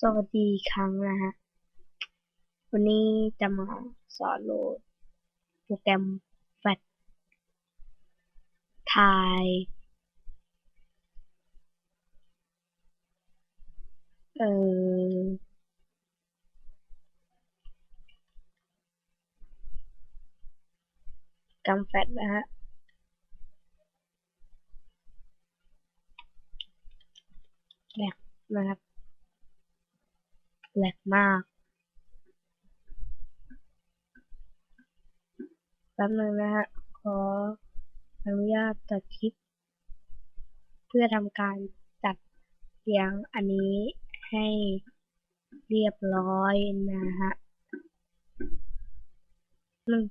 สวัสดีครั้งนะฮะ วันนี้จะมาสอนโหลด โปรแกรมแฟลชถ่ายเอ่อกำแฟลชนะฮะแหลกนะครับ แหลกมากแป๊บนึงนะฮะ ขออนุญาตตัดคลิป เพื่อทำการจัดเสียงอันนี้ให้เรียบร้อยนะฮะหนึ่ง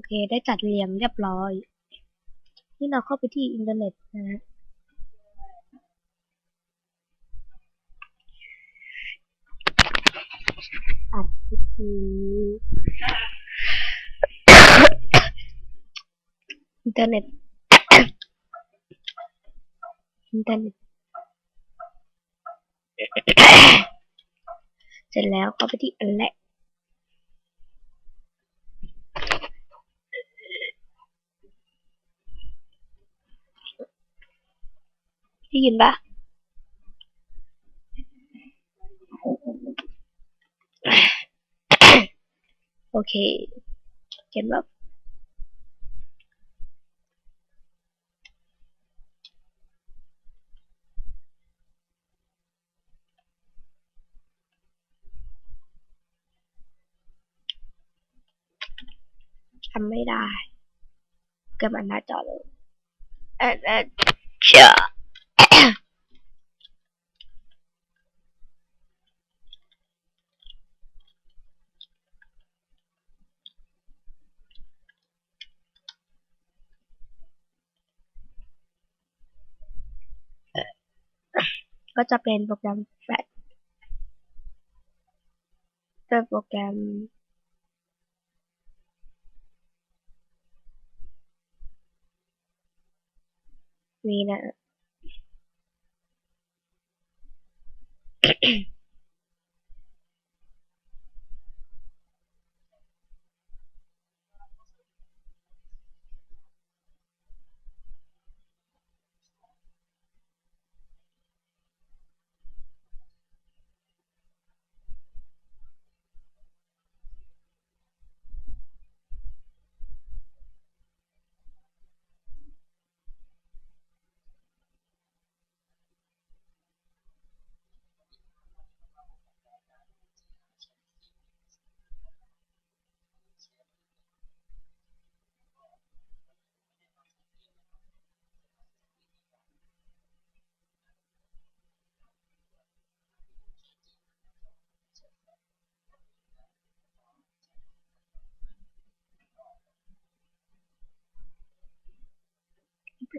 อเค ได้จัดเรียงเรียบร้อย นี่เราเข้าไปที่อินเทอร์เน็ตนะฮะอัดคลิปนี้อินเทอร์เน็ต อินเทอร์เน็ต เสร็จแล้วเข้าไปที่อันแรก ได้ยินปะโอเค เขียนแบบทำไม่ได้ เกิดมันหน้าจอเลยเออเออเชื่อ ก็จะเป็นโปรแกรมแฟลชด้วยโปรแกรมมีนะ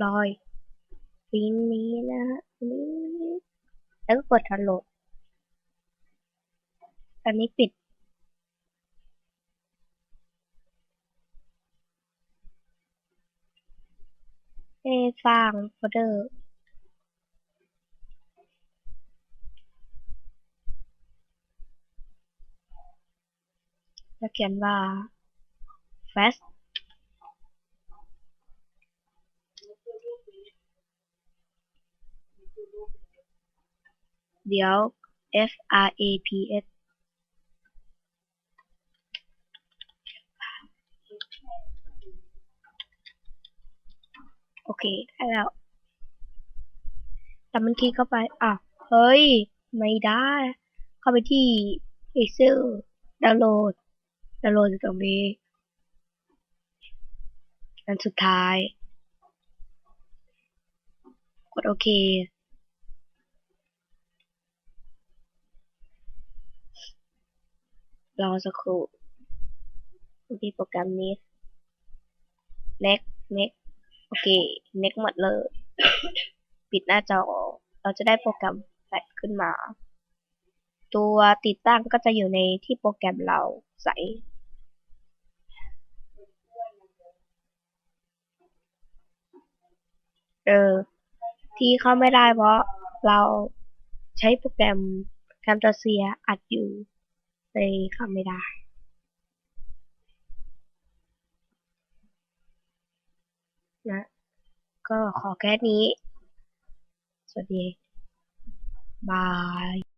ร้อยฟินนี้นะฮะนี้แล้วก็กดดาวน์โหลดตอนนี้ปิดให้สร้างโฟลเดอร์แล้วเขียนว่า fast เดี๋ยว F R A P S โอเค ได้แล้ว แต่มันคลิกเข้าไป อะ เฮ้ย ไม่ได้ เข้าไปที่ Excel ดาวน์โหลด ดาวน์โหลดอยู่ตรงนี้ อันสุดท้าย กดโอเค รอสักครู่ที่โปรแกรมนี้ next next โอเค next หมดเลย ปิดหน้าจอ เราจะได้โปรแกรมแฟลชขึ้นมา ตัวติดตั้งก็จะอยู่ในที่โปรแกรมเราใส่เออ ที่เข้าไม่ได้เพราะเราใช้โปรแกรมแคมตาเซียอัดอยู่ เลยเข้าไม่ได้นะ ก็ขอแค่นี้ สวัสดี บาย